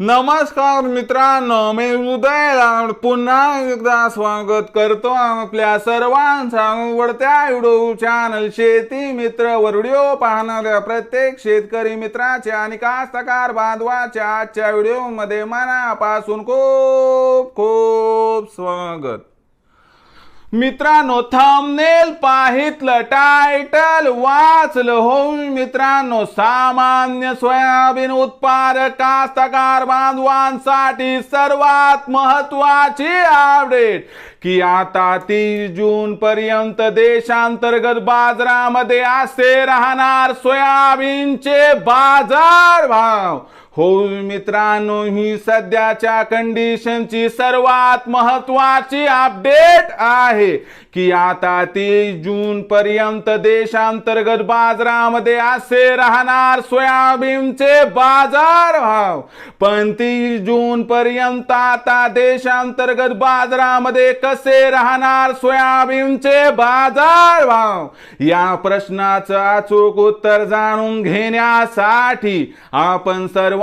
नमस्कार मित्रांनो मी उदय पुन्हा एकदा स्वागत करतो आपल्या सर्वांचा आवडत्या व्हिडिओ चॅनल शेती मित्र व्हिडिओ पाहणाऱ्या प्रत्येक शेतकरी मित्राच्या आणि कास्तकार बांधवाच्या आजच्या व्हिडिओमध्ये मनापासून खूप खूप स्वागत. मित्रांनो थंबनेल पाहितलं टायटल वाचलं हो मित्रांनो सामान्य सोयाबीन उत्पादक कास्तकार बांधवांसाठी सर्वात महत्वाची अपडेट की आता तीस जून पर्यंत देशांतर्गत बाजारामध्ये असे राहणार सोयाबीनचे बाजार भाव हो मित्रांनो ही सध्याच्या कंडिशनची सर्वात महत्वाची अपडेट आहे की आता तीस जून पर्यंत देशांतर्गत बाजारामध्ये असे राहणार सोयाबीनचे बाजार भाव. पण तीस जून पर्यंत आता देशांतर्गत बाजारामध्ये कसे राहणार सोयाबीनचे बाजार भाव? या प्रश्नाचं अचूक उत्तर जाणून घेण्यासाठी आपण सर्व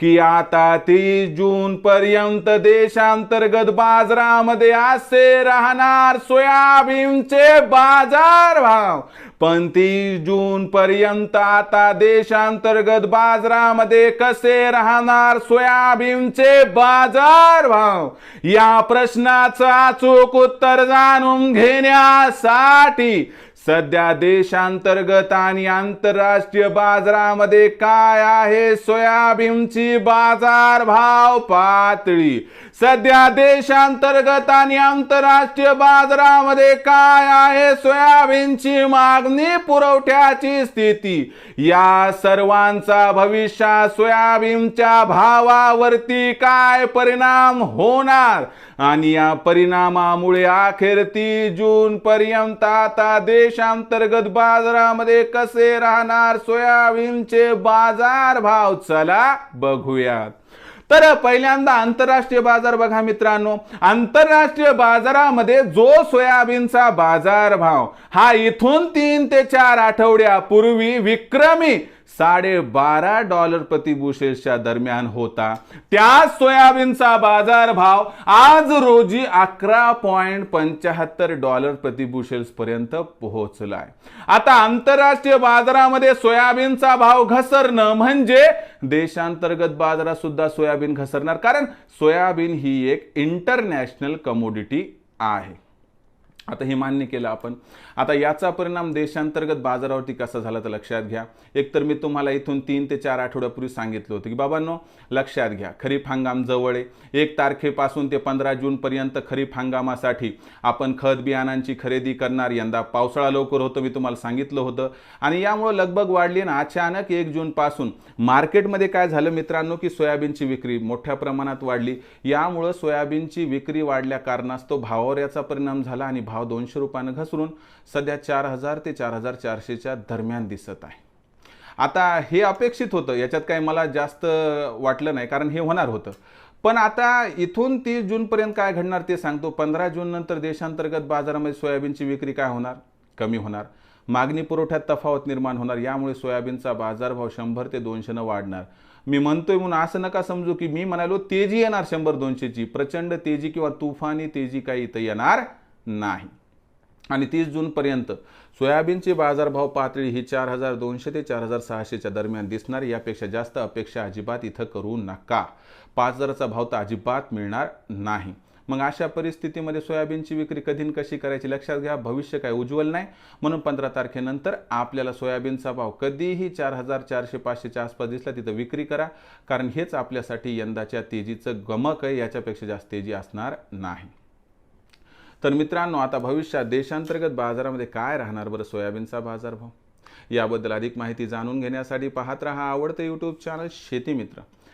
की आता तीस जून पर्यंत देशांतर्गत बाजारामध्ये असे राहणार सोयाबीनचे बाजार भाव. पण तीस जून पर्यंत आता देशांतर्गत बाजारामध्ये कसे राहणार सोयाबीनचे बाजार भाव? या प्रश्नाचं अचूक उत्तर जाणून घेण्यासाठी सध्या देशांतर्गत आणि आंतरराष्ट्रीय बाजारामध्ये काय आहे? सोयाबीनची बाजार भाव पातळी. सध्या देशांतर्गत आणि आंतरराष्ट्रीय बाजारामध्ये काय आहे? सोयाबीनची मागणी पुरवठ्याची स्थिती. या सर्वांचा भविष्यात सोयाबीनच्या भावावरती काय परिणाम होणार? आणि या परिणामामुळे अखेर तीस जून पर्यंत आता देशांतर्गत बाजारामध्ये कसे राहणार सोयाबीनचे बाजार भाव? चला बघूयात. तर पहिल्यांदा आंतरराष्ट्रीय बाजार बघा मित्रांनो. आंतरराष्ट्रीय बाजारामध्ये जो सोयाबीनचा बाजार भाव हा इथून तीन ते चार आठवड्यापूर्वी विक्रमी साडेबारा डॉलर प्रति बुशेलच्या दरम्यान होता. त्या सोयाबीनचा बाजार भाव आज रोजी अकरा पॉइंट पंच्याहत्तर डॉलर प्रति बुशेल्स पर्यंत पोहोचलाय. आता आंतरराष्ट्रीय बाजारामध्ये सोयाबीनचा भाव घसरणं म्हणजे देशांतर्गत बाजारात सुद्धा सोयाबीन घसरणार कारण सोयाबीन ही एक इंटरनॅशनल कमोडिटी आहे. आता हे मान्य केलं आपण. आता याचा परिणाम देशांतर्गत बाजारावरती कसा झाला तर लक्षात घ्या. एकतर मी तुम्हाला इथून तीन ते चार आठवड्यापूर्वी सांगितलं होतं की बाबांनो लक्षात घ्या. खरीप हंगाम जवळ आहे. एक तारखेपासून ते पंधरा जूनपर्यंत खरीप हंगामासाठी आपण खत बियाणांची खरेदी करणार. यंदा पावसाळा लवकर होतं मी तुम्हाला सांगितलं होतं. आणि यामुळे लगबग वाढली ना अचानक एक जूनपासून मार्केटमध्ये काय झालं मित्रांनो की सोयाबीनची विक्री मोठ्या प्रमाणात वाढली. यामुळं सोयाबीनची विक्री वाढल्या कारणास्तव भावावर याचा परिणाम झाला आणि भाव दोनशे रुपयानं घसरून सध्या चार हजार ते चार हजार चारशेच्या दरम्यान दिसत आहे. आता हे अपेक्षित होतं याच्यात काही मला जास्त वाटलं नाही कारण हे होणार होतं. पण आता इथून तीस जूनपर्यंत काय घडणार ते सांगतो. पंधरा जून नंतर देशांतर्गत बाजारामध्ये सोयाबीनची विक्री काय होणार? कमी होणार. मागणी पुरवठ्यात तफावत निर्माण होणार. यामुळे सोयाबीनचा बाजारभाव शंभर ते दोनशेनं वाढणार. मी म्हणतोय म्हणून असं नका समजू की मी म्हणालो तेजी येणार शंभर दोनशेची. प्रचंड तेजी किंवा तुफानी तेजी काही इथं येणार नाही. आणि तीस जूनपर्यंत सोयाबीनची बाजारभाव पातळी ही चार हजार दोनशे ते चार हजार सहाशेच्या दरम्यान दिसणार. यापेक्षा जास्त अपेक्षा अजिबात इथं करू नका. पाच हजाराचा भाव तर अजिबात मिळणार नाही. मग अशा परिस्थितीमध्ये सोयाबीनची विक्री कधी न कशी करायची लक्षात घ्या. भविष्य काय उज्ज्वल नाही. म्हणून पंधरा तारखेनंतर आपल्याला सोयाबीनचा भाव कधीही चार हजार चारशे पाचशेच्या आसपास दिसला तिथं विक्री करा. कारण हेच आपल्यासाठी यंदाच्या तेजीचं गमक आहे. याच्यापेक्षा जास्त तेजी असणार नाही. तर मित्रांनो आता भविष्यात देशांतर्गत बाजारामध्ये काय राहणार बरं? सोयाबीनचा बाजारभाव? याबद्दल अधिक माहिती जाणून घेण्यासाठी पाहत रहा आवडतं यूट्यूब चॅनल शेती मित्र.